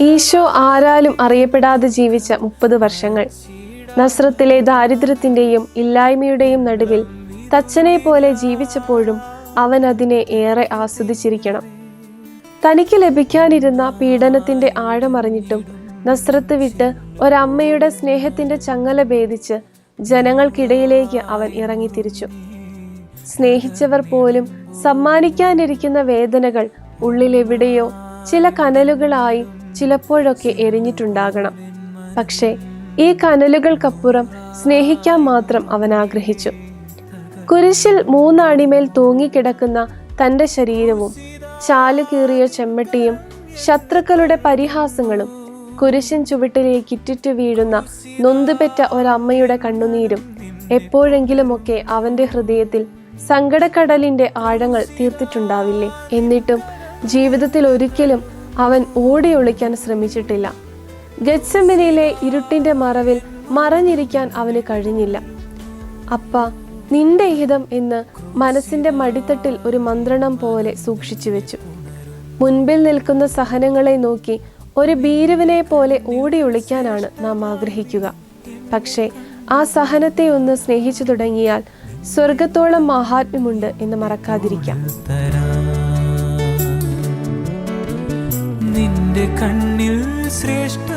ഈശോ ആരാലും അറിയപ്പെടാതെ ജീവിച്ച മുപ്പത് വർഷങ്ങൾ. നസ്രത്തിലെ ദാരിദ്ര്യത്തിന്റെയും ഇല്ലായ്മയുടെയും നടുവിൽ തച്ചനെ പോലെ ജീവിച്ചപ്പോഴും അവൻ അതിനെ ഏറെ ആസ്വദിച്ചിരിക്കണം. തനിക്ക് ലഭിക്കാനിരുന്ന പീഡനത്തിന്റെ ആഴമറിഞ്ഞിട്ടും നസ്രത്ത് വിട്ട് ഒരമ്മയുടെ സ്നേഹത്തിന്റെ ചങ്ങല ഭേദിച്ച് ജനങ്ങൾക്കിടയിലേക്ക് അവൻ ഇറങ്ങിത്തിരിച്ചു. സ്നേഹിച്ചവർ പോലും സമ്മാനിക്കാനിരിക്കുന്ന വേദനകൾ ഉള്ളിലെവിടെയോ ചില കനലുകളായി ചിലപ്പോഴൊക്കെ എരിഞ്ഞിട്ടുണ്ടാകണം പക്ഷേ ഈ കനലുകൾക്കപ്പുറം സ്നേഹിക്കാൻ മാത്രം അവൻ ആഗ്രഹിച്ചു. കുരിശിൽ മൂന്നാടിമേൽ തൂങ്ങിക്കിടക്കുന്ന തന്റെ ശരീരവും ചാൽ കീറിയ ചെമ്മട്ടിയും ശത്രുക്കളുടെ പരിഹാസങ്ങളും കുരിശൻ ചുവട്ടിലേക്ക് ഇറ്റിറ്റു വീഴുന്ന നൊന്തുപെറ്റ ഒരമ്മയുടെ കണ്ണുനീരും എപ്പോഴെങ്കിലുമൊക്കെ അവന്റെ ഹൃദയത്തിൽ സങ്കടക്കടലിന്റെ ആഴങ്ങൾ തീർത്തിട്ടുണ്ടാവില്ലേ? എന്നിട്ടും ജീവിതത്തിൽ ഒരിക്കലും അവൻ ഓടി ഒളിക്കാൻ ശ്രമിച്ചിട്ടില്ല. ഗത്സമനിലെ ഇരുട്ടിന്റെ മറവിൽ മറഞ്ഞിരിക്കാൻ അവന് കഴിഞ്ഞില്ല. അപ്പ നിന്റെ ഹിതം എന്ന് മനസ്സിന്റെ മടിത്തട്ടിൽ ഒരു മന്ത്രണം പോലെ സൂക്ഷിച്ചു വെച്ചു. മുൻപിൽ നിൽക്കുന്ന സഹനങ്ങളെ നോക്കി ഒരു ഭീരുവിനെ പോലെ ഓടി ഒളിക്കാനാണ് നാം ആഗ്രഹിക്കുക. പക്ഷേ ആ സഹനത്തെ ഒന്ന് സ്നേഹിച്ചു തുടങ്ങിയാൽ സ്വർഗത്തോളം മഹാത്മ്യമുണ്ട് എന്ന് മറക്കാതിരിക്കാം. നിന്റെ കണ്ണിൽ ശ്രേഷ്ഠ